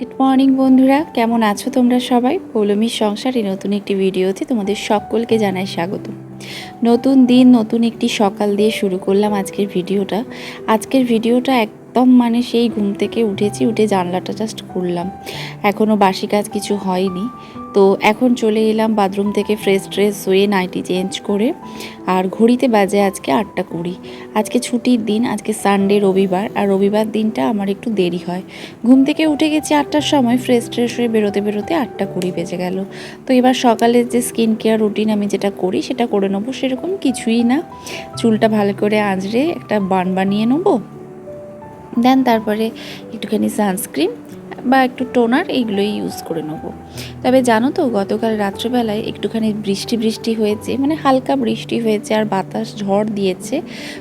Good morning বন্ধুরা। কেমন আছো তোমরা সবাই? পৌলমীর সংসারে নতুন একটি ভিডিওতে তোমাদের সকলকে জানাই স্বাগত। নতুন দিন, নতুন একটি সকাল দিয়ে শুরু করলাম আজকের ভিডিওটা। আজকের ভিডিওটা একদম মানে সেই ঘুম থেকে উঠেছি, উঠে জানলাটা জাস্ট খুললাম। এখনও বাসি কাজ কিছু হয়নি। তো এখন চলে এলাম বাথরুম থেকে ফ্রেশ ট্রেশ হয়ে নাইটি চেঞ্জ করে। আর ঘড়িতে বাজে আজকে আটটা কুড়ি। আজকে ছুটির দিন, আজকে সানডে রবিবার। আর রবিবার দিনটা আমার একটু দেরি হয়। ঘুম থেকে উঠে গেছি আটটার সময় ফ্রেশ ট্রেশ হয়ে বেরোতে বেরোতে আটটা কুড়ি বেজে গেল। তো এবার সকালের যে স্কিন কেয়ার রুটিন আমি যেটা করি, সেটা করে নেব, সেরকম কিছুই না। চুলটা ভালো করে আঁচড়ে একটা বান বানিয়ে নেব। দেন তারপরে একটুখানি সানস্ক্রিন বা একটু টোনার এইগুলোই ইউজ করে নেব। তবে জানো তো, গতকাল রাত্রেবেলায় একটুখানি বৃষ্টি বৃষ্টি হয়েছে মানে হালকা বৃষ্টি হয়েছে আর বাতাস ঝড় দিয়েছে।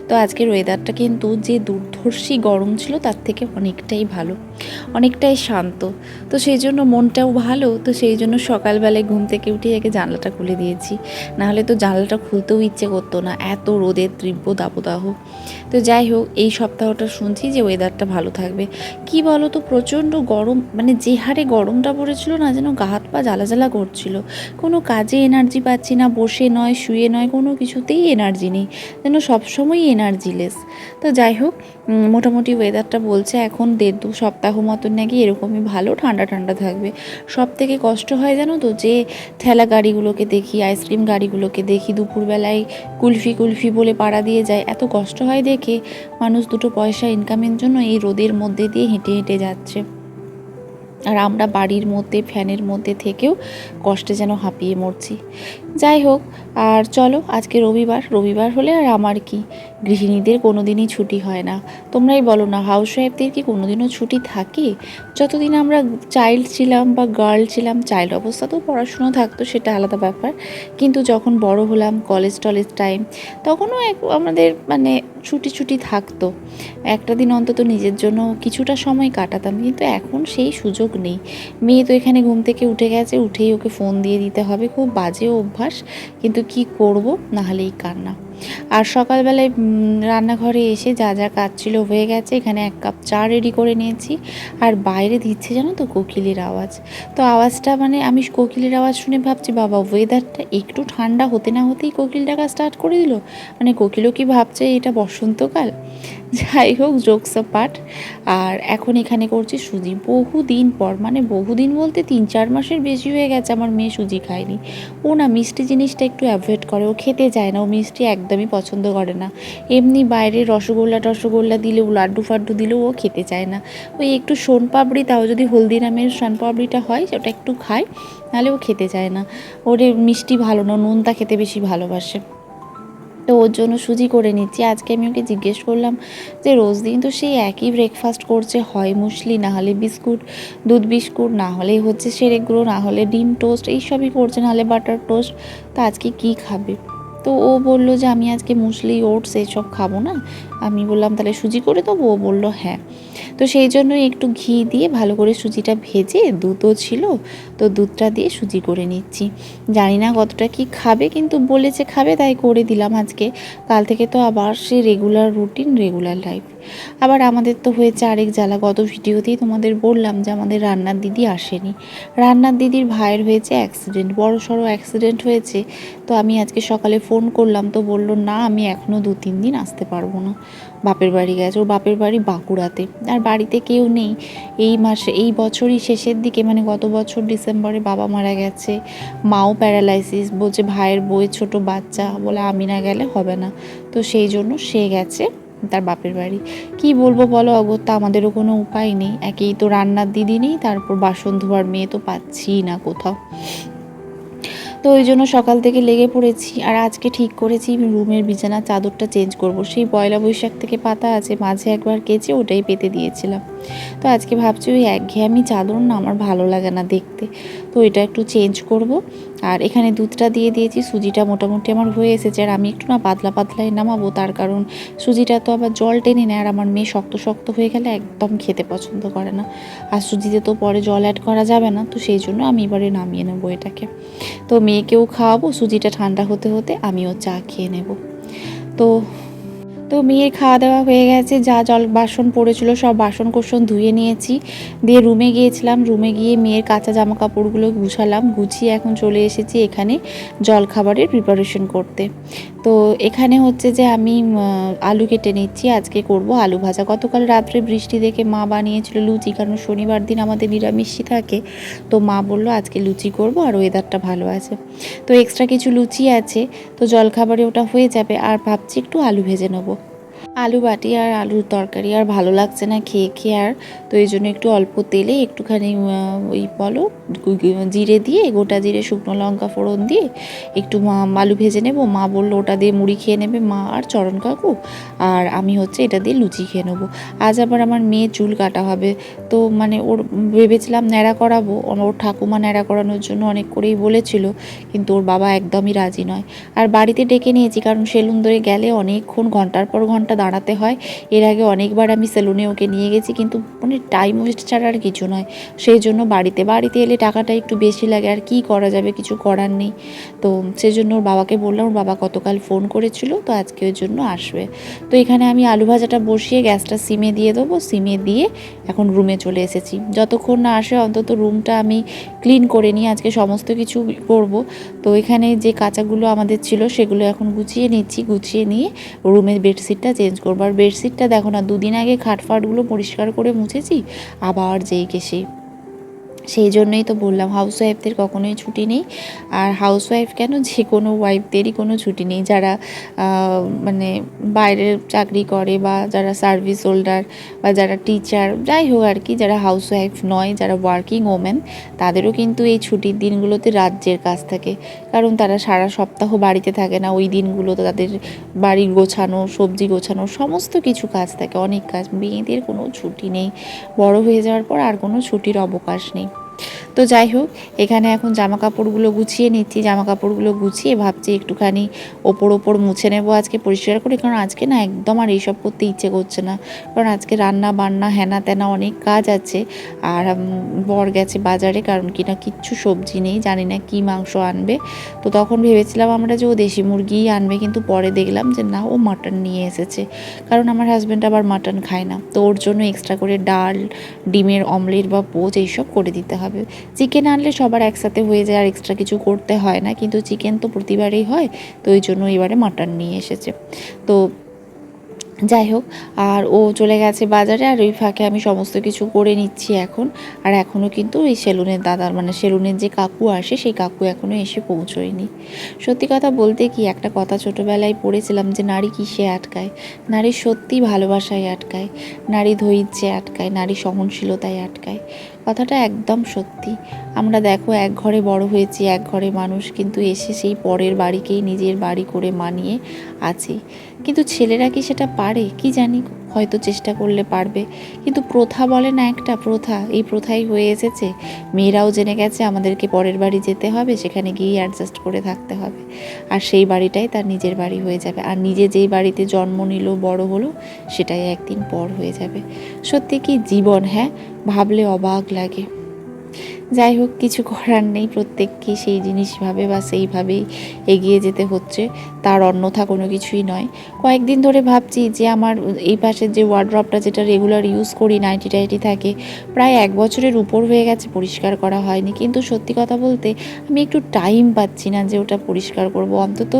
তো আজকের ওয়েদারটা কিন্তু যে দুর্ধর্ষী গরম ছিল, তার থেকে অনেকটাই ভালো, অনেকটাই শান্ত। তো সেই জন্য মনটাও ভালো, তো সেই জন্য সকালবেলায় ঘুম থেকে উঠে আগে জানলাটা খুলে দিয়েছি। নাহলে তো জানলাটা খুলতেও ইচ্ছে করতো না, এত রোদের তীব্র দাবদাহ তো যাই হোক, এই সপ্তাহটা শুনছি যে ওয়েদারটা ভালো থাকবে। কি বলো তো প্রচণ্ড গরম মানে যে হারে গরমটা পড়েছিল না যেন গা হাত পা জ্বালা জ্বালা করছিল। কোনো কাজে এনার্জি পাচ্ছি না, বসে নয়, শুয়ে নয়, কোনো কিছুতেই এনার্জি নেই, যেন সবসময়ই এনার্জিলেস তো যাই হোক মোটামুটি ওয়েদারটা বলছে এখন দেড় দু সপ্তাহ মতন নাকি এরকমই ভালো, ঠান্ডা ঠান্ডা থাকবে। সব থেকে কষ্ট হয় জানো তো, যে ঠেলা গাড়িগুলোকে দেখি আইসক্রিম গাড়িগুলোকে দেখি, দুপুরবেলায় কুলফি কুলফি বলে পাড়া দিয়ে যায়, এত কষ্ট হয় দেখে মানুষ দুটো পয়সা ইনকামের জন্য এই রোদের মধ্যে দিয়ে হেঁটে হেঁটে যাচ্ছে। আর আমরা বাড়ির মধ্যে, ফ্যানের মধ্যে থেকেও কষ্টে যেন হাঁপিয়ে মরছি। যাই হোক, আর চলো আজকে রবিবার রবিবার হলে আর আমার কি? গৃহিণীদের কোনো দিনই ছুটি হয় না। তোমরাই বলো না হাউস ওয়াইফদের কি কোনো দিনও ছুটি থাকে? যতদিন আমরা চাইল্ড ছিলাম বা গার্ল ছিলাম চাইল্ড অবস্থাতেও পড়াশুনো থাকতো, সেটা আলাদা ব্যাপার। কিন্তু যখন বড় হলাম কলেজ টলেজ টাইম তখনও এক, আমাদের মানে ছুটি ছুটি থাকতো। একটা দিন অন্তত নিজের জন্য কিছুটা সময় কাটাতাম, কিন্তু এখন সেই সুযোগ নেই। মেয়ে তো এখানে ঘুম থেকে উঠে গেছে, উঠেই ওকে ফোন দিয়ে দিতে হবে। খুব বাজে অভ্যাস, কিন্তু কি করব? না হলেই কান্না। আর সকালবেলায় রান্নাঘরে এসে যা যা কাজ ছিল হয়ে গেছে, এখানে এক কাপ চা রেডি করে নিয়েছি। আর বাইরে দিচ্ছে জানো তো কোকিলের আওয়াজ। তো আওয়াজটা মানে আমি কোকিলের আওয়াজ শুনে ভাবছি, বাবা ওয়েদারটা একটু ঠান্ডা হতে না হতেই কোকিল ডাকা স্টার্ট করে দিল? মানে কোকিলও কি ভাবছে এটা বসন্তকাল? যাই হোক জোকস পাঠ আর এখন এখানে করছি সুজি। বহুদিন পর মানে বহুদিন বলতে তিন চার মাসের বেশি হয়ে গেছে আমার মেয়ে সুজি খায়নি। ও না মিষ্টি জিনিসটা একটু অ্যাভয়েড করে। ও খেতে চায় না। ও মিষ্টি একদমই পছন্দ করে না। এমনি বাইরে রসগোল্লা টসগোল্লা দিলে, ও লাড্ডু ফাড্ডু দিলেও ও খেতে চায় না। ওই একটু সোনপাপড়ি তাও যদি হলদিরামের সোনপাপড়িটা হয় ওটা একটু খায় নাহলে ও খেতে চায় না। ওর মিষ্টি ভালো না নোনতা খেতে বেশি ভালোবাসে। তো ওর জন্য সুজি করে নিচ্ছি। আজকে আমি ওকে জিজ্ঞেস করলাম যে, রোজ দিন তো সেই একই ব্রেকফাস্ট করছে, হয় মুসলি, না হলে বিস্কুট, দুধ বিস্কুট, না হলে হচ্ছে সেরেক গুঁড়ো, না হলে ডিম টোস্ট এইসবই করছে, না হলে বাটার টোস্ট তো আজকে কি খাবে? তো ও বলল যে, আমি আজকে মুসলি, ওটস এইসব খাব না আমি বললাম, তাহলে সুজি করে দেবো? ও বলল হ্যাঁ। তো সেই জন্য একটু ঘি দিয়ে ভালো করে সুজিটা ভেজে দুধও ছিল, তো দুধটা দিয়ে সুজি করে নিচ্ছি। জানি না কতটা কি খাবে, কিন্তু বলেছে খাবে, তাই করে দিলাম আজকে। কাল থেকে তো আবার সে রেগুলার রুটিন রেগুলার লাইফ আবার আমাদের তো হয়েছে আরেক জ্বালা, গত ভিডিওতেই তোমাদের বললাম যে আমাদের রান্নার দিদি আসেনি। রান্নার দিদির ভাইয়ের হয়েছে অ্যাক্সিডেন্ট বড় সড়ো অ্যাক্সিডেন্ট হয়েছে। তো আমি আজকে সকালে ফোন করলাম, তো বলল, না, আমি এখনও দু তিন দিন আসতে পারব না। বাপের বাড়ি গেছে, ওর বাপের বাড়ি বাঁকুড়াতে। আর বাড়িতে কেউ নেই। এই মাসে, এই বছরই শেষের দিকে মানে গত বছর ডিসেম্বরে বাবা মারা গেছে। মাও প্যারালাইসিস, বলছে ভাইয়ের বইয়ের ছোট বাচ্চা। বলে আমি না গেলে হবে না। তো সেই জন্য সে গেছে তার বাপের বাড়ি। কি বলব বলো অগত্যা, আমাদেরও কোনো উপায় নেই। একেই তো রান্নার দিদি নেই, তারপর বাসন ধোয়ার মেয়ে তো পাচ্ছি না কোথাও। তো ওই জন্য সকাল থেকে লেগে পড়েছি। আর আজকে ঠিক করেছি রুমের বিছানা চাদরটা চেঞ্জ করব। সেই পয়লা বৈশাখ থেকে পাতা আছে, মাঝে একবার কেচে ওটাই পেতে দিয়েছিলাম। তো আজকে ভাবছি ওই একঘেয়েমি চাদর না আমার ভালো লাগে না দেখতে। তো এটা একটু চেঞ্জ করব। আর এখানে দুধটা দিয়ে দিয়েছি, সুজিটা মোটামুটি আমার হয়ে এসেছে। আর আমি একটু না পাতলা পাতলায় নামাবো, তার কারণ সুজিটা তো আবার জল টেনে নেয়, আর আমার মেয়ে শক্ত শক্ত হয়ে গেলে একদম খেতে পছন্দ করে না। আর সুজিতে তো পরে জল অ্যাড করা যাবে না, তো সেই জন্য আমি এবারে নামিয়ে নেব এটাকে। তো মেয়েকেও খাওয়াবো, সুজিটা ঠান্ডা হতে হতে আমিও চা খেয়ে নেব। তো তো মেয়ের খাওয়া দাওয়া হয়ে গেছে, যা জল বাসন পড়েছিল সব বাসন কোসন ধুয়ে নিয়েছি। দিয়ে রুমে গিয়েছিলাম, রুমে গিয়ে মেয়ের কাঁচা জামা কাপড়গুলো গুছালাম, গুছিয়ে এখন চলে এসেছি এখানে জল খাবারের প্রিপারেশন করতে। তো এখানে হচ্ছে যে আমি আলু কেটে নিচ্ছি, আজকে করব আলু ভাজা। গতকাল রাত্রে বৃষ্টি দেখে মা বানিয়েছিল লুচি, কারণ শনিবার দিন আমাদের নিরামিষই থাকে। তো মা বলল, আজকে লুচি করব আর ওয়েদারটা ভালো আছে। তো এক্সট্রা কিছু লুচি আছে, তো জলখাবারে ওটা হয়ে যাবে। আর ভাবছি একটু আলু ভেজে নেব। আলু বাটি আর আলুর তরকারি, আর ভালো লাগছে না খেয়ে খেয়ে আর। তো এই জন্য একটু অল্প তেলে একটুখানি ওই বলো জিরে দিয়ে, গোটা জিরে শুকনো লঙ্কা ফোড়ন দিয়ে একটু মা- আলু ভেজে নেব। মা বলল ওটা দিয়ে মুড়ি খেয়ে নেবে, মা আর চরণ কাকু। আর আমি হচ্ছে এটা দিয়ে লুচি খেয়ে নেব। আজ আবার আমার মেয়ে চুল কাটা হবে। তো মানে ওর ভেবেছিলাম ন্যাড়া করাবো। ওর ঠাকুমা ন্যাড়া করানোর জন্য অনেক করেই বলেছিল, কিন্তু ওর বাবা একদমই রাজি নয়। আর বাড়িতে ডেকে নিয়েছি, কারণ সেলুন ধরে গেলে অনেকক্ষণ, ঘণ্টার পর ঘণ্টা দাঁড়াতে হয়। এর আগে অনেকবার আমি সেলুনে ওকে নিয়ে গেছি, কিন্তু মানে টাইম ওয়েস্ট ছাড়া আর কিছু নয়। সেই জন্য বাড়িতে বাড়িতে এলে টাকাটা একটু বেশি লাগে, আর কি করা যাবে কিছু করার নেই। তো সেই জন্য ওর বাবাকে বললাম, ওর বাবা গতকাল ফোন করেছিল, তো আজকে ওই জন্য আসবে। তো এখানে আমি আলু ভাজাটা বসিয়ে গ্যাসটা সিমে দিয়ে দেবো। সিমে দিয়ে এখন রুমে চলে এসেছি। যতক্ষণ না আসে, অন্তত রুমটা আমি ক্লিন করে নিয়ে আজকে সমস্ত কিছু করব। তো এখানে যে কাঁচাগুলো আমাদের ছিল, সেগুলো এখন গুছিয়ে নিচ্ছি। গুছিয়ে নিয়ে রুমের বেডশিটটা চেঞ্জ করব। আর বেডশিটটা দেখো না, দুদিন আগে খাটফাটগুলো পরিষ্কার করে মুছেছি, আবার যেই কে সেই সেই জন্যই তো বললাম হাউস ওয়াইফদের কখনোই ছুটি নেই। আর হাউস ওয়াইফ কেন? যে কোনো ওয়াইফদেরই কোনো ছুটি নেই। যারা মানে বাইরের চাকরি করে বা যারা সার্ভিস হোল্ডার বা যারা টিচার যাই হোক আর কি, যারা হাউস ওয়াইফ নয়, যারা ওয়ার্কিং ওমেন তাদেরও কিন্তু এই ছুটির দিনগুলোতে রাজ্যের কাজ থাকে। কারণ তারা সারা সপ্তাহ বাড়িতে থাকে না, ওই দিনগুলোতে তাদের বাড়ি গোছানো, সবজি গোছানো, সমস্ত কিছু কাজ থাকে, অনেক কাজ। মেয়েদের কোনো ছুটি নেই। বড় হয়ে যাওয়ার পর আর কোনো ছুটির অবকাশ নেই। তো যাই হোক, এখানে এখন জামা কাপড়গুলো গুছিয়ে নিচ্ছি। জামা কাপড়গুলো গুছিয়ে ভাবছি একটুখানি ওপর ওপর মুছে নেব আজকে, পরিষ্কার করে, কারণ আজকে না একদম আর এইসব করতে ইচ্ছে করছে না। কারণ আজকে রান্না বান্না, হেনা তেনা অনেক কাজ আছে। আর বর গেছে বাজারে, কারণ কি না কিচ্ছু সবজি নেই, জানি না কি মাংস আনবে। তো তখন ভেবেছিলাম আমরা যে ও দেশি মুরগিই আনবে, কিন্তু পরে দেখলাম যে না, ও মাটন নিয়ে এসেছে। কারণ আমার হাজব্যান্ড আবার মাটন খায় না। তো ওর জন্য এক্সট্রা করে ডাল, ডিমের অমলেট বা পোচ এইসব করে দিতে হবে। চিকেন আনলে সবার একসাথে হয়ে যায়, আর এক্সট্রা কিছু করতে হয় না। কিন্তু চিকেন তো প্রতিবারেই হয়, তো ওই জন্য এবারে মাটন নিয়ে এসেছে। তো যাই হোক, আর ও চলে গেছে বাজারে, আর ওই ফাঁকে আমি সমস্ত কিছু করে নিচ্ছি এখন। আর এখনও কিন্তু ওই সেলুনের দাদার মানে সেলুনের যে কাকু আসে, সেই কাকু এখনও এসে পৌঁছোয়নি। সত্যি কথা বলতে কি, একটা কথা ছোটোবেলায় পড়েছিলাম যে নারী কিসে আটকায়? নারী সত্যি ভালোবাসায় আটকায়, নারী ধৈর্যে আটকায়, নারী সহনশীলতায় আটকায়। কথাটা একদম সত্যি। আমরা দেখো, এক ঘরে বড় হয়েছি, এক ঘরে মানুষ, কিন্তু এসে সেই পরের বাড়িকেই নিজের বাড়ি করে মানিয়ে আছে। কিন্তু ছেলেরা কি সেটা পারে? কি জানি। হয়তো চেষ্টা করলে পারবে। কিন্তু প্রথা বলে না একটা প্রথা, এই প্রথাই হয়ে এসেছে। মেয়েরাও জেনে গেছে আমাদেরকে পরের বাড়ি যেতে হবে, সেখানে গিয়ে অ্যাডজাস্ট করে থাকতে হবে। আর সেই বাড়িটাই তার নিজের বাড়ি হয়ে যাবে। আর নিজে যেই বাড়িতে জন্ম নিল, বড় হলো, সেটাই একদিন পর হয়ে যাবে। সত্যি কি? জীবন হ্যাঁ? ভাবলে অবাক লাগে। যাই হোক, কিছু করার নেই। প্রত্যেককে সেই জিনিসভাবে বা সেইভাবেই এগিয়ে যেতে হচ্ছে। তার অন্যথা কোনো কিছুই নয়। কয়েকদিন ধরে ভাবছি যে আমার এই পাশের যে ওয়ার্ড্রপটা যেটা রেগুলার ইউজ করি নাইটি টাইটি থাকে, প্রায় এক বছরের উপর হয়ে গেছে, পরিষ্কার করা হয়নি। কিন্তু সত্যি কথা বলতে আমি একটু টাইম পাচ্ছি না যে ওটা পরিষ্কার করব। অন্তত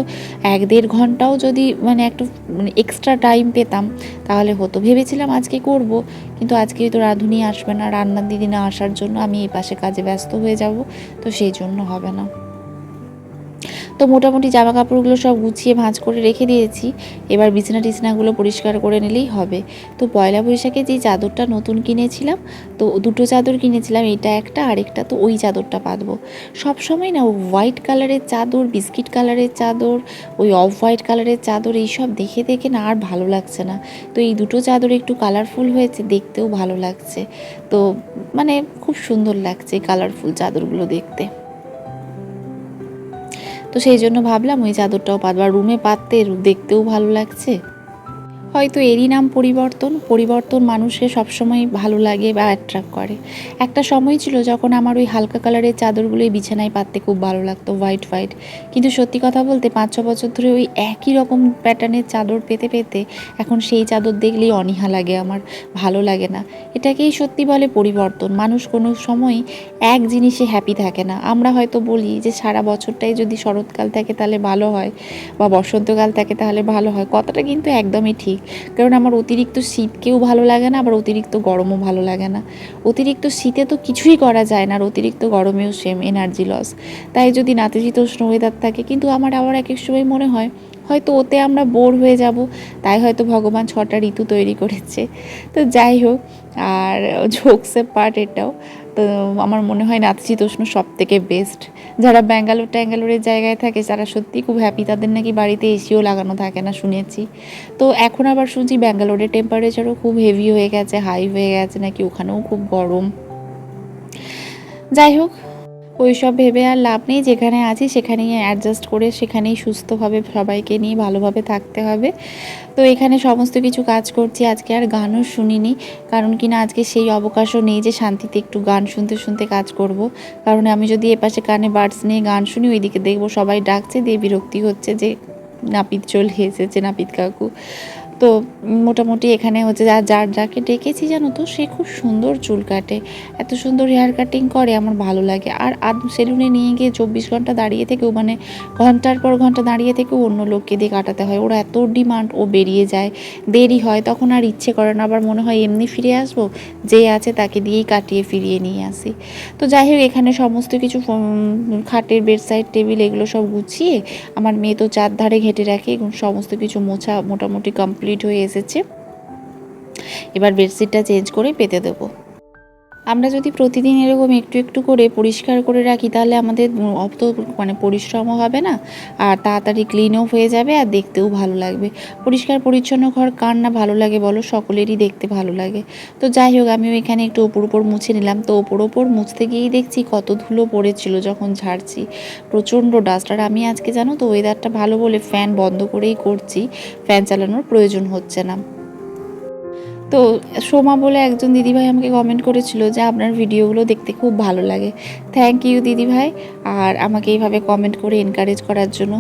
এক দেড় ঘন্টাও যদি মানে একটু মানে এক্সট্রা টাইম পেতাম, তাহলে হতো। ভেবেছিলাম আজকে করব, কিন্তু আজকে তো রাঁধুনি আসবে না। রান্নার দিদি না আসার জন্য আমি এই পাশে কাজে ব্যস্ত হয়ে যাব তো সেই জন্য হবে না। তো মোটামুটি জামা কাপড়গুলো সব গুছিয়ে ভাঁজ করে রেখে দিয়েছি। এবার বিছানা টিছনাগুলো পরিষ্কার করে নিলেই হবে। তো পয়লা বৈশাখে যে চাদরটা নতুন কিনেছিলাম, তো দুটো চাদর কিনেছিলাম, এটা একটা আরেকটা তো ওই চাদরটা পাতবো। সব সময় না হোয়াইট কালারের চাদর, বিস্কিট কালারের চাদর, ওই অফ হোয়াইট কালারের চাদর এইসব দেখে দেখে না আর ভালো লাগছে না। তো এই দুটো চাদর একটু কালারফুল হয়েছে, দেখতেও ভালো লাগছে। তো মানে খুব সুন্দর লাগছে কালারফুল চাদরগুলো দেখতে। তো সেই জন্য ভাবলাম ওই চাদরটাও পাতবো। রুমে পাততে দেখতেও ভালো লাগছে। হয়তো এরই নাম পরিবর্তন পরিবর্তন মানুষকে সবসময় ভালো লাগে বা অ্যাট্রাক্ট করে। একটা সময় ছিল যখন আমার ওই হালকা কালারের চাদরগুলোই বিছানায় পাততে খুব ভালো লাগতো হোয়াইট হোয়াইট কিন্তু সত্যি কথা বলতে পাঁচ, ছ বছর ধরে ওই একই রকম প্যাটার্নের চাদর পেতে পেতে এখন সেই চাদর দেখলেই অনীহা লাগে আমার, ভালো লাগে না। এটাকেই সত্যি বলে পরিবর্তন। মানুষ কোনো সময় এক জিনিসে হ্যাপি থাকে না। আমরা হয়তো বলি যে সারা বছরটাই যদি শরৎকাল থাকে তাহলে ভালো হয় বা বসন্তকাল থাকে তাহলে ভালো হয়। কথাটা কিন্তু একদমই ঠিক কারণ আমার অতিরিক্ত শীতকেও ভালো লাগে না, আবার অতিরিক্ত গরমও ভালো লাগে না। অতিরিক্ত শীতে তো কিছুই করা যায় না আর অতিরিক্ত গরমেও সেম এনার্জি লস তাই যদি নাতিশীতোষ্ণ ওয়েদার থাকে, কিন্তু আমার আবার এক এক সময় মনে হয়, হয়তো ওতে আমরা বোর হয়ে যাব, তাই হয়তো ভগবান ছটা ঋতু তৈরি করেছে। তো যাই হোক, আর ঝোকসে পার্ট এটাও। আমার মনে হয় নাতিশীতোষ্ণ সব থেকে বেস্ট যারা ব্যাঙ্গালোর ট্যাঙ্গালোরের জায়গায় থাকে, তারা সত্যি খুব হ্যাপি তাদের নাকি বাড়িতে এসিও লাগানো থাকে না, শুনেছি। তো এখন আবার শুনছি ব্যাঙ্গালোরের টেম্পারেচারও খুব হেভি হয়ে গেছে হাই হয়ে গেছে, নাকি ওখানেও খুব গরম। যাই হোক ওই সব ভেবে আর লাভ নেই, যেখানে আছি সেখানেই অ্যাডজাস্ট করে সেখানেই সুস্থভাবে সবাইকে নিয়ে ভালোভাবে থাকতে হবে। তো এখানে সমস্ত কিছু কাজ করছি, আজকে আর গানও শুনিনি, কারণ কি না আজকে সেই অবকাশও নেই যে শান্তিতে একটু গান শুনতে শুনতে কাজ করব। কারণ আমি যদি এপাশে কানে বার্ডস নিয়ে গান শুনি, ওইদিকে দেখব সবাই ডাকছে, দিয়ে বিরক্তি হচ্ছে যে নাপিত চলে এসেছে, নাপিত কাকু। তো মোটামুটি এখানে হচ্ছে যা, যার যাকে ডেকেছি জানো তো, সে খুব সুন্দর চুল কাটে। এত সুন্দর হেয়ার কাটিং করে, আমার ভালো লাগে। আর আদ সেলুনে নিয়ে গিয়ে চব্বিশ ঘণ্টা দাঁড়িয়ে থেকেও মানে ঘণ্টার পর ঘণ্টা দাঁড়িয়ে থেকেও অন্য লোককে দিয়ে কাটাতে হয়। ওরা এত ডিমান্ড ও বেরিয়ে যায়। দেরি হয়, তখন আর ইচ্ছে করে না। আবার মনে হয় এমনি ফিরে আসব, যে আছে তাকে দিয়েই কাটিয়ে ফিরিয়ে নিয়ে আসি। তো যাই হোক, এখানে সমস্ত কিছু খাটের বেডসাইড টেবিল এগুলো সব গুছিয়ে, আমার মেয়ে তো চারধারে ঘেটে রাখে, এবং সমস্ত কিছু মোছা মোটামুটি কমপ্লিট হয়ে এসেছে। এবার বেডশিটটা চেঞ্জ করে পেতে দেবো। আমরা যদি প্রতিদিন এরকম একটু একটু করে পরিষ্কার করে রাখি, তাহলে আমাদের অত মানে পরিশ্রমও হবে না, আর তাড়াতাড়ি ক্লিনও হয়ে যাবে আর দেখতেও ভালো লাগবে। পরিষ্কার পরিচ্ছন্ন ঘর কার না ভালো লাগে বলো? সকলেরই দেখতে ভালো লাগে। তো যাই হোক, আমিও এখানে একটু ওপর ওপর মুছে নিলাম। তো ওপর ওপর মুছতে গিয়েই দেখছি কত ধুলো পড়েছিল যখন ঝাড়ছি। প্রচণ্ড ডাস্ট আর আমি আজকে জানো তো ওয়েদারটা ভালো বলে ফ্যান বন্ধ করেই করছি। ফ্যান চালানোর প্রয়োজন হচ্ছে না। তো সোমা বলে একজন দিদিভাই আমাকে কমেন্ট করেছিল যে আপনার ভিডিওগুলো দেখতে খুব ভালো লাগে। থ্যাংক ইউ দিদিভাই আর আমাকে এইভাবে কমেন্ট করে এনকারেজ করার জন্য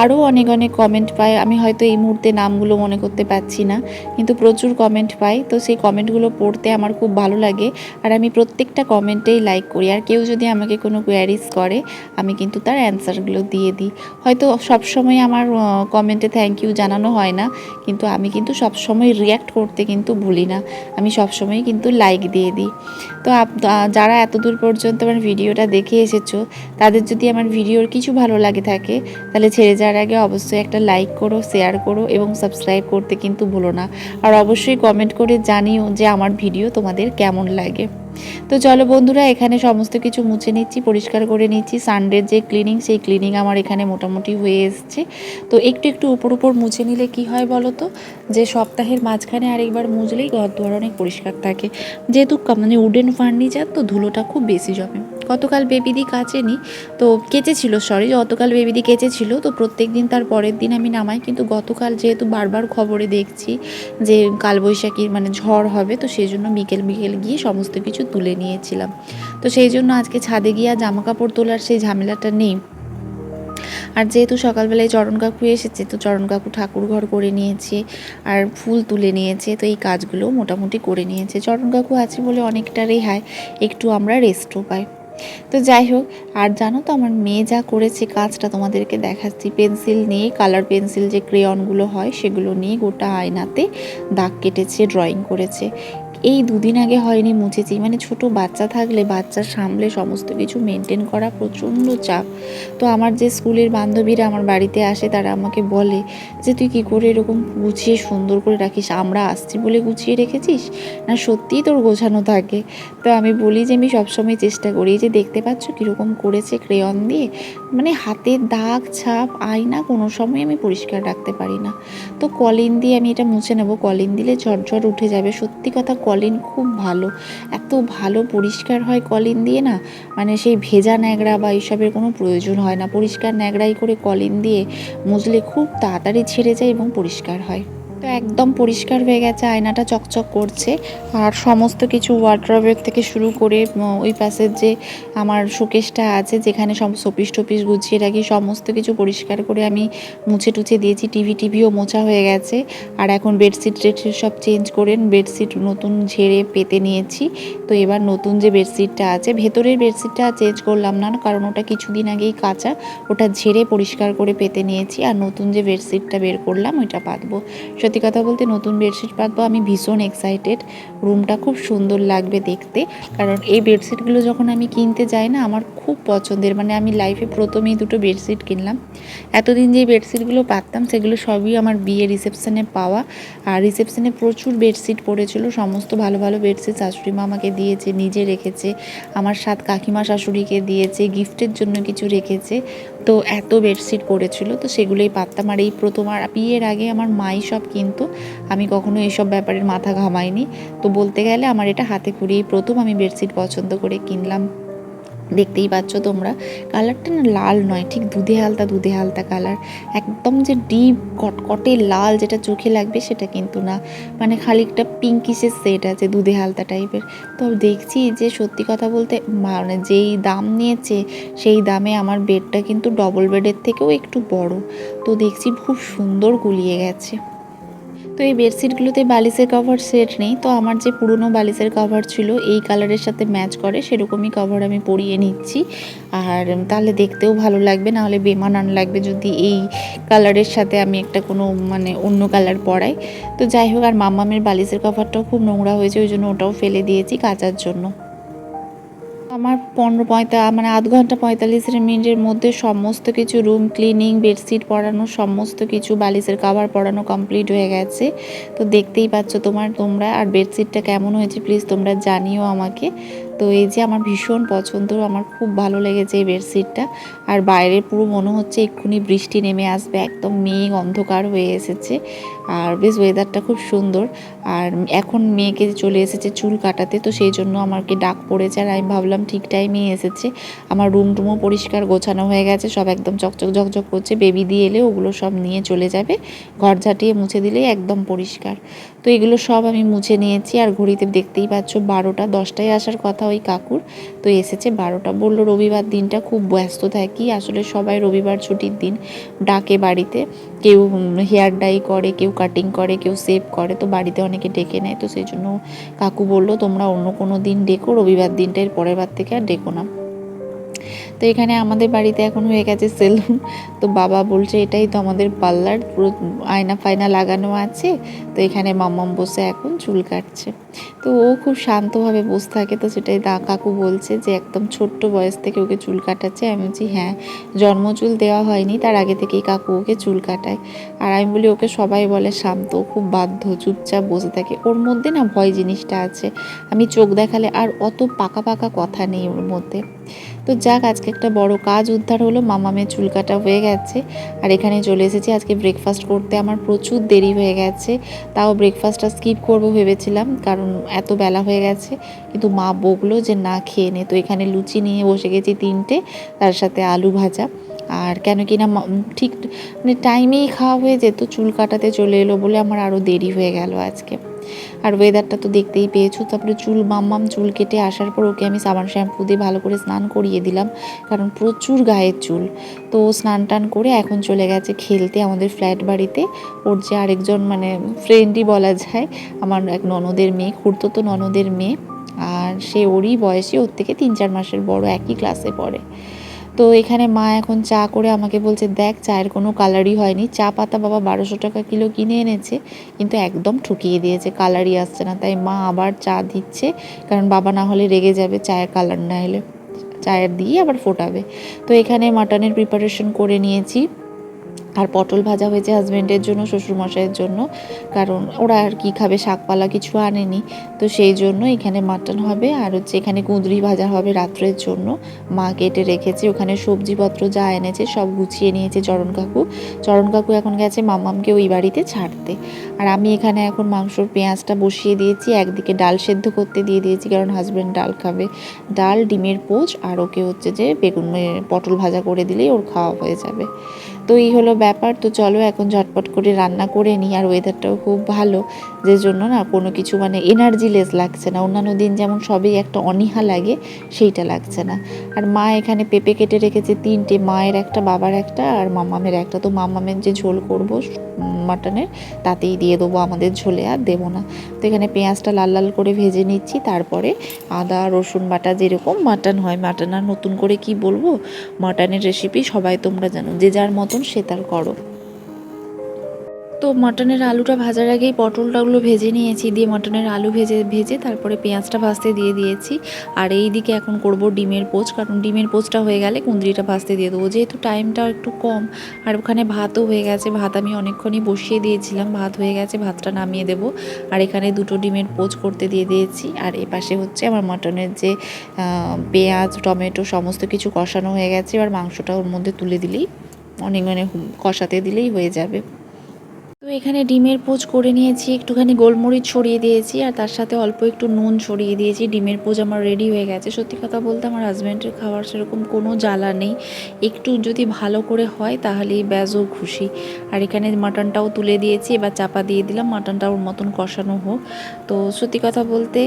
আরও অনেক অনেক কমেন্ট পাই। আমি হয়তো এই মুহূর্তে নামগুলো মনে করতে পারছি না, কিন্তু প্রচুর কমেন্ট পাই। তো সেই কমেন্টগুলো পড়তে আমার খুব ভালো লাগে। আর আমি প্রত্যেকটা কমেন্টেই লাইক করি। আর কেউ যদি আমাকে কোনো কোয়ারিজ করে, আমি কিন্তু তার অ্যান্সারগুলো দিয়ে দিই। হয়তো সবসময় আমার কমেন্টে থ্যাংক ইউ জানানো হয় না, কিন্তু আমি কিন্তু সবসময় রিয়্যাক্ট করতে কিন্তু ভুলি না। আমি সবসময় কিন্তু লাইক দিয়ে দিই। তো যারা এত দূর পর্যন্ত আমার ভিডিওটা দেখে এসেছ, তাদের যদি আমার ভিডিওর কিছু ভালো লাগে থাকে, তাহলে ছেড়ে যাওয়ার আগে অবশ্যই একটা লাইক করো শেয়ার করো এবং সাবস্ক্রাইব করতে কিন্তু ভুলো না। আর অবশ্যই কমেন্ট করে জানিও যে আমার ভিডিও তোমাদের কেমন লাগে। তো চলো বন্ধুরা, এখানে সমস্ত কিছু মুছে নিচ্ছি, পরিষ্কার করে নিচ্ছি। সানডের যে ক্লিনিং সেই ক্লিনিং আমার এখানে মোটামুটি হয়ে এসছে। তো একটু একটু উপর উপর মুছে নিলে কি হয় বলো তো? যে সপ্তাহের মাঝখানে আরেকবার মুছলেই ঘর দুয়ার অনেক পরিষ্কার থাকে। যেহেতু মানে উডেন ফার্নিচার তো ধুলোটা খুব বেশি জমে। গতকাল বেবিদি কাচেনি, তো কেচেছিল সরি গতকাল বেবিদি কেচেছিল, তো প্রত্যেক দিন তার পরের দিন আমি নামাই, কিন্তু গতকাল যেহেতু বারবার খবরে দেখছি যে কালবৈশাখীর মানে ঝড় হবে, তো সেই জন্য বিকেল বিকেল গিয়ে সমস্ত কিছু তুলে নিয়েছিলাম। তো সেই জন্য আজকে ছাদে গিয়ে জামা কাপড় তোলার সেই ঝামেলাটা নেই। আর যেহেতু সকালবেলায় চরণ কাকু এসেছে, তো চরণ কাকু ঠাকুর ঘর করে নিয়েছে, আর ফুল তুলে নিয়েছে, তো এই কাজগুলো মোটামুটি করে নিয়েছে। চরণ কাকু আছে বলে অনেকটা রেহাই একটু আমরা রেস্টও পাই। তো যাই হোক, আর জানো তো আমার মেয়ে যা করেছে কাজটা তোমাদেরকে দেখাচ্ছি। পেন্সিল নিয়ে, কালার পেন্সিল যে ক্রেয়নগুলো হয় সেগুলো নিয়ে গোটা আয়নাতে দাগ কেটেছে ড্রয়িং করেছে। এই দুদিন আগে হয়নি মুছেছি। মানে ছোট বাচ্চা থাকলে, বাচ্চা সামলে সমস্ত কিছু মেনটেন করা প্রচণ্ড চাপ। তো আমার যে স্কুলের বান্ধবীরা আমার বাড়িতে আসে, তারা আমাকে বলে যে, তুই কী করে এরকম গুছিয়ে সুন্দর করে রাখিস? আমরা আসছি বলে গুছিয়ে রেখেছিস? না, সত্যিই তোর গোছানো থাকে? তো আমি বলি যে, আমি সবসময় চেষ্টা করি যে, দেখতে পাচ্ছ কীরকম করেছে ক্রেয়ন দিয়ে? মানে হাতের দাগ, ছাপ, আয়না কোনো সময় আমি পরিষ্কার রাখতে পারি না। তো কলিন দিয়ে আমি এটা মুছে নেব। কলিন দিলে ঝরঝর উঠে যাবে। সত্যি কথা কলিন খুব ভালো। এত ভালো পরিষ্কার হয় কলিন দিয়ে না? মানে সেই ভেজা ন্যাকড়া বা এইসবের কোনো প্রয়োজন হয় না। পরিষ্কার ন্যাকড়াই করে কলিন দিয়ে মুজলে খুব তাড়াতাড়ি ছেড়ে যায় এবং পরিষ্কার হয়। তো একদম পরিষ্কার হয়ে গেছে, আয়নাটা চকচক করছে। আর সমস্ত কিছু ওয়ার্ড্রবের থেকে শুরু করে ওই পাশের যে আমার শোকেসটা আছে, যেখানে সব শোপিস টপিস গুছিয়ে রাখি, সমস্ত কিছু পরিষ্কার করে আমি মুছে টুছে দিয়েছি। টিভি টিভিও মোছা হয়ে গেছে। আর এখন বেডশিট টেডশিট সব চেঞ্জ করে বেডশিট নতুন ঝেড়ে পেতে নিয়েছি। তো এবার নতুন যে বেডশিটটা আছে, ভেতরের বেডশিটটা চেঞ্জ করলাম না, কারণ ওটা কিছুদিন আগেই কাঁচা। ওটা ঝেড়ে পরিষ্কার করে পেতে নিয়েছি। আর নতুন যে বেডশিটটা বের করলাম, ওইটা পাতবো। সত্যি কথা বলতে নতুন বেডশিট পাতবো, আমি ভীষণ এক্সাইটেড রুমটা খুব সুন্দর লাগবে দেখতে। কারণ এই বেডশিটগুলো যখন আমি কিনতে যাই না, আমার খুব পছন্দের। মানে আমি লাইফে প্রথমেই দুটো বেডশিট কিনলাম। এতদিন যে বেডশিটগুলো পাততাম, সেগুলো সবই আমার বিয়ে রিসেপশনে পাওয়া। আর রিসেপশনে প্রচুর বেডশিট পড়েছিল। সমস্ত ভালো ভালো বেডশিট শাশুড়ি মা আমাকে দিয়েছে, নিজে রেখেছে। আমার সাত কাকিমা শাশুড়িকে দিয়েছে গিফটের জন্য কিছু রেখেছে। তো এত বেডশিট পড়েছিল, তো সেগুলোই পাততাম আর এই প্রথম, আর বিয়ের আগে আমার মাই সব কিন্তু। আমি কখনো এইসব ব্যাপারের মাথা ঘামাইনি। তো বলতে গেলে আমার এটা হাতে খুঁড়িয়েই প্রথম আমি বেডশিট পছন্দ করে কিনলাম। দেখতেই পাচ্ছ তোমরা। কালারটা না লাল নয়, ঠিক দুধে হালতা দুধে হালতা কালার। একদম যে ডিপ, কটকটে লাল যেটা চোখে লাগবে সেটা কিন্তু না। মানে খানিকটা পিঙ্কিসের সেট আছে দুধে হালতা টাইপের তো দেখছি যে সত্যি কথা বলতে মানে যেই দাম নিয়েছে, সেই দামে আমার বেডটা কিন্তু ডবল বেডের থেকেও একটু বড়। তো দেখছি খুব সুন্দর গুলিয়ে গেছে। তো এই বেডশিটগুলোতে বালিশের কভার সেট নেই, তো আমার যে পুরনো বালিশের কভার ছিল, এই কালারের সাথে ম্যাচ করে, সেরকমই কভার আমি পরিয়ে নিচ্ছি। আর তাহলে দেখতেও ভালো লাগবে নাহলে বেমানান লাগবে যদি এই কালারের সাথে আমি একটা কোনো মানে অন্য কালার পরাই। তো যাই হোক, আর মাম্মামের বালিশের কভারটাও খুব নোংরা হয়েছে, ওই জন্য ওটাও ফেলে দিয়েছি কাচার জন্য। আমার পনেরো পঁয়তা মানে আধ ঘণ্টা পঁয়তাল্লিশ মিনিটের মধ্যে সমস্ত কিছু রুম ক্লিনিং বেডশিট পরানো সমস্ত কিছু, বালিশের কাভার পরানো কমপ্লিট হয়ে গেছে। তো দেখতেই পাচ্ছ তোমার, তোমরা, আর বেডশিটটা কেমন হয়েছে প্লিজ তোমরা জানিও আমাকে। তো এই যে আমার ভীষণ পছন্দ, আমার খুব ভালো লেগেছে এই বেডশিটটা। আর বাইরে পুরো মনে হচ্ছে এক্ষুনি বৃষ্টি নেমে আসবে, একদম মেঘ অন্ধকার হয়ে এসেছে। আর বেশ ওয়েদারটা খুব সুন্দর। আর এখন মেয়েকে চলে এসেছে চুল কাটাতে, তো সেই জন্য আমাকে ডাক পড়েছে আর আমি ভাবলাম ঠিক টাইমেই এসেছে। আমার রুম টুমও পরিষ্কার গোছানো হয়ে গেছে, সব একদম চকচক ঝকঝক করছে। বেবি দিয়ে এলে ওগুলো সব নিয়ে চলে যাবে। ঘর ঝাঁটিয়ে মুছে দিলেই একদম পরিষ্কার। তো এগুলো সব আমি মুছে নিয়েছি। আর ঘড়িতে দেখতেই পাচ্ছ বারোটা, দশটায় আসার কথা ওই কাকুর। তো এসেছে বারোটা, বলল রবিবার দিনটা খুব ব্যস্ত থাকি, আসলে সবাই রবিবার ছুটির দিন ডাকে বাড়িতে। কেউ হেয়ার ডাই করে, কেউ কাটিং করে, কেউ সেভ করে, তো বাড়িতে অনেকে ডেকে নেয়। তো সেই জন্য কাকু বলল, তোমরা অন্য কোনো দিন ডেকো, রবিবার দিনটা এর পরের বার থেকে আর ডেকো না। তো এখানে আমাদের বাড়িতে এখন হয়ে গেছে সেলুন। তো বাবা বলছে, এটাই তো আমাদের পার্লার, পুরো আয়না ফায়না লাগানো আছে। তো এখানে মাম্মাম বসে এখন চুল কাটছে। তো ও খুব শান্তভাবে বসে থাকে, তো সেটাই দা কাকু বলছে যে একদম ছোট্ট বয়স থেকে ওকে চুল কাটাচ্ছে। আমি বলছি হ্যাঁ জন্ম চুল দেওয়া হয়নি, তার আগে থেকেই কাকু ওকে চুল কাটায়। আর আমি বলি, ওকে সবাই বলে শান্ত খুব বাধ্য, চুপচাপ বসে থাকে। ওর মধ্যে না ভয় জিনিসটা আছে। আমি চোখ দেখালে আর অত পাকা পাকা কথা নেই ওর মধ্যে। তো যাক, আজকে একটা বড় কাজ উদ্ধার হলো মামামের চুল কাটা হয়ে গেছে। আর এখানে চলে এসেছি, আজকে ব্রেকফাস্ট করতে। আমার প্রচুর দেরি হয়ে গেছে, তাও ব্রেকফাস্টটা স্কিপ করব ভেবেছিলাম, কারণ এত বেলা হয়ে গেছে, কিন্তু মা বকলো যে না খেয়ে নে। তো এখানে লুচি নিয়ে বসে গেছি তিনটে, তার সাথে আলু ভাজা। আর কেন কি না ঠিক মানে টাইমেই খাওয়া হয়ে যেত, চুল কাটাতে চলে এলো বলে আমার আরও দেরি হয়ে গেল আজকে। আর ওয়েদারটা তো দেখতেই পেয়েছ। তারপরে চুল মাম্মাম চুল কেটে আসার পর ওকে আমি সাবান শ্যাম্পু দিয়ে ভালো করে স্নান করিয়ে দিলাম, কারণ প্রচুর গায়ের চুল। তো স্নান টান করে এখন চলে গেছে খেলতে আমাদের ফ্ল্যাট বাড়িতে। ওর যে আরেকজন মানে ফ্রেন্ডই বলা যায়, আমার এক ননদের মেয়ে খুঁড়তো তো ননদের মেয়ে। আর সে ওরই বয়সে, ওর থেকে তিন চার মাসের বড়, একই ক্লাসে পড়ে। তো এখানে মা এখন চা করে আমাকে বলছে, দেখ, চায়ের কোনো কালারই হয়নি। চা পাতা বাবা বারোশো টাকা কিলো কিনে এনেছে, কিন্তু একদম ঠুকিয়ে দিয়েছে কালারই আসছে না। তাই মা আবার চা দিচ্ছে, কারণ বাবা না হলে রেগে যাবে, চায়ের কালার না এলে। চায়ের দিয়ে আবার ফোটাবে। তো এখানে মাটনের প্রিপারেশন করে নিয়েছি। আর পটল ভাজা হয়েছে হাজব্যান্ডের জন্য, শ্বশুরমশাইয়ের জন্য। কারণ ওরা আর কি খাবে, শাকপালা কিছু আনেনি। তো সেই জন্য এখানে মাটন হবে আর হচ্ছে এখানে কুঁদরি ভাজা হবে রাত্রের জন্য। মা কেটে রেখেছে, ওখানে সবজিপত্র যা এনেছে সব গুছিয়ে নিয়েছে চরণ কাকু। চরণ কাকু এখন গেছে মামামকে ওই বাড়িতে ছাড়তে। আর আমি এখানে এখন মাংসর পেঁয়াজটা বসিয়ে দিয়েছি, একদিকে ডাল সেদ্ধ করতে দিয়ে দিয়েছি কারণ হাজব্যান্ড ডাল খাবে। ডাল, ডিমের পোচ আর ওকে হচ্ছে যে বেগুন পটল ভাজা করে দিলেই ওর খাওয়া হয়ে যাবে। তো এই হলো ব্যাপার, তো চলো এখন ঝটপট করে রান্না করে নিই। আর ওয়েদারটাও খুব ভালো, যে জন্য না কোনো কিছু মানে এনার্জি লেস লাগছে না। অন্যান্য দিন যেমন সবই একটা অনীহা লাগে, সেইটা লাগছে না। আর মা এখানে পেঁপে কেটে রেখেছে তিনটে, মায়ের একটা, বাবার একটা, আর মামামের একটা। তো মামামের যে ঝোল করব, মাটনের, তাতেই দিয়ে দেবো আমাদের ঝোলে, আর দেবো না। তো এখানে পেঁয়াজটা লাল লাল করে ভেজে নিচ্ছি, তারপরে আদা, রসুন বাটা যেরকম মাটন হয়, মাটন আর নতুন করে কি বলব? মাটনের রেসিপি সবাই তোমরা জানো, যে যার মতন সে তার করো। তো মটনের আলুটা ভাজার আগেই পটলটাগুলো ভেজে নিয়েছি। দিয়ে মটনের আলু ভেজে ভেজে তারপরে পেঁয়াজটা ভাজতে দিয়ে দিয়েছি। আর এই দিকে এখন করব ডিমের পোচ, কারণ ডিমের পোচটা হয়ে গেলে কুঁদরিটা ভাজতে দিয়ে দেবো। যেহেতু টাইমটা একটু কম, আর ওখানে ভাতও হয়ে গেছে, ভাত আমি অনেকক্ষণই বসিয়ে দিয়েছিলাম। ভাত হয়ে গেছে, ভাতটা নামিয়ে দেবো। আর এখানে দুটো ডিমের পোচ করতে দিয়ে দিয়েছি। আর এ পাশে হচ্ছে আমার মটনের যে পেঁয়াজ, টমেটো সমস্ত কিছু কষানো হয়ে গেছে। এবার মাংসটা ওর মধ্যে তুলে দিলেই অনেক মানে কষাতে দিলেই হয়ে যাবে। তো এখানে ডিমের পোচ করে নিয়েছি, একটুখানি গোলমরিচ ছড়িয়ে দিয়েছি আর তার সাথে অল্প একটু নুন ছড়িয়ে দিয়েছি। ডিমের পোচ আমার রেডি হয়ে গেছে। সত্যি কথা বলতে আমার হাজব্যান্ডের খাওয়ার সেরকম কোনো জ্বালা নেই। একটু যদি ভালো করে হয় তাহলেই ব্যাজও খুশি। আর এখানে মাটনটাও তুলে দিয়েছি, এবার চাপা দিয়ে দিলাম, মাটনটা ওর মতন কষানো হোক। তো সত্যি কথা বলতে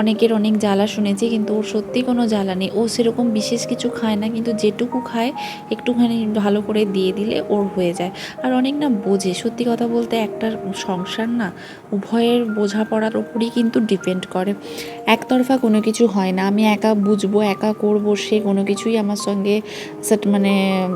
অনেকের অনেক জ্বালা শুনেছি কিন্তু ওর সত্যি কোনো জ্বালা নেই। ও সেরকম বিশেষ কিছু খায় না কিন্তু যেটুকু খায় একটুখানি ভালো করে দিয়ে দিলে ওর হয়ে যায়। আর অনেক না বোঝে, সত্যি কথা বলতে একটা সংসার না, উভয়ের বোঝাপড়ার ওপরই কিন্তু ডিপেন্ড করে। একতরফা কোনো কিছু হয় না, আমি একা বুঝব, একা করব, সে কোনো কিছুই আমার সঙ্গে সেট মানে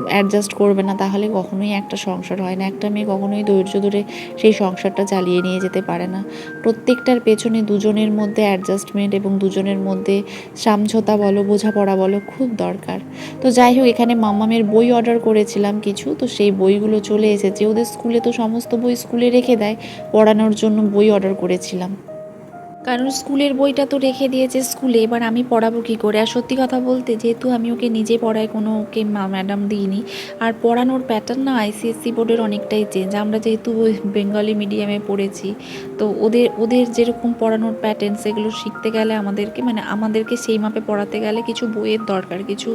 অ্যাডজাস্ট করবে না, তাহলে কখনোই একটা সংসার হয় না। একটা মেয়ে কখনোই ধৈর্য ধরে সেই সংসারটা চালিয়ে নিয়ে যেতে পারে না। প্রত্যেকটার পেছনে দুজনের মধ্যে অ্যাডজাস্টমেন্ট এবং দুজনের মধ্যে সামঝোতা বলো, বোঝাপড়া বলো খুব দরকার। তো যাই হোক, এখানে মামামের বই অর্ডার করেছিলাম কিছু, তো সেই বইগুলো চলে এসেছে। ওদের স্কুলে তো সমস্ত বই স্কুলে রেখে দেয় পড়ানোর জন্য বই অর্ডার করেছিলাম। কারণ স্কুলের বইটা তো রেখে দিয়েছে স্কুলে, এবার আমি পড়াবো কী করে? আর সত্যি কথা বলতে, যেহেতু আমি ওকে নিজে পড়ায় কোনো ওকে ম্যাডাম দিইনি, আর পড়ানোর প্যাটার্ন না আইসিএসসি বোর্ডের অনেকটাই চেঞ্জ আমরা যেহেতু বেঙ্গলি মিডিয়ামে পড়েছি, তো ওদের ওদের যেরকম পড়ানোর প্যাটার্ন সেগুলো শিখতে গেলে আমাদেরকে মানে আমাদেরকে সেই মাপে পড়াতে গেলে কিছু বইয়ের দরকার, কিছু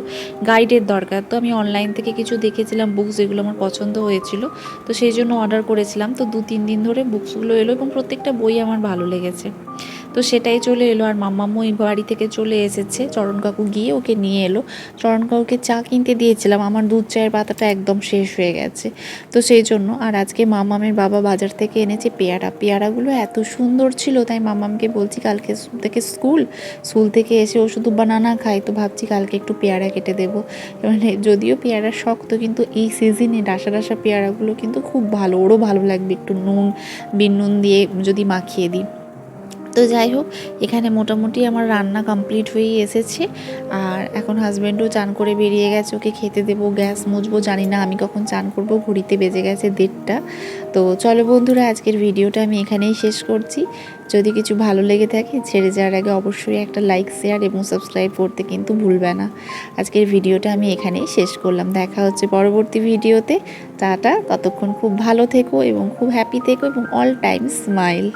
গাইডের দরকার। তো আমি অনলাইন থেকে কিছু দেখেছিলাম বুকস যেগুলো আমার পছন্দ হয়েছিল, তো সেই জন্য অর্ডার করেছিলাম। তো দু, তিন দিন ধরে বুকসগুলো এলো এবং প্রত্যেকটা বই আমার ভালো লেগেছে। তো সেটাই চলে এলো। আর মাম্মাম্মু ওই বাড়ি থেকে চলে এসেছে। চরণ কাকু গিয়ে ওকে নিয়ে এলো। চরণ কাকুকে চা কিনতে দিয়েছিলাম। আমার দুধ চায়ের পাতাটা একদম শেষ হয়ে গেছে। তো সেই জন্য আর আজকে মামামের বাবা বাজার থেকে এনেছে পেয়ারা। পেয়ারাগুলো এত সুন্দর ছিল, তাই মামামকে বলছি কালকে থেকে স্কুল। স্কুল থেকে এসে ও শুধু বানানা খায় তো ভাবছি কালকে একটু পেয়ারা কেটে দেবো। মানে যদিও পেয়ারা শক্ত, কিন্তু এই সিজনে ডাসা ডাসা পেয়ারাগুলো কিন্তু খুব ভালো। ওরও ভালো লাগবে একটু নুন, বিন নুন দিয়ে যদি মাখিয়ে দিই। তো যাই হোক, এখানে মোটামুটি আমার রান্না কমপ্লিট হয়ে এসেছে। আর এখন হাজব্যান্ডও চান করে বেরিয়ে গেছে, ওকে খেতে দেবো, গ্যাস মুছবো, জানি না আমি কখন চান করব, ঘড়িতে বেজে গেছে দেড়টা। তো চলো বন্ধুরা, আজকের ভিডিওটা আমি এখানেই শেষ করছি। যদি কিছু ভালো লেগে থাকে, ছেড়ে যাওয়ার আগে অবশ্যই একটা লাইক শেয়ার এবং সাবস্ক্রাইব করতে কিন্তু ভুলবে না। আজকের ভিডিওটা আমি এখানেই শেষ করলাম। দেখা হচ্ছে পরবর্তী ভিডিওতে। টাটা, ততক্ষণ খুব ভালো থেকো এবং খুব হ্যাপি থেকো এবং অল টাইম স্মাইল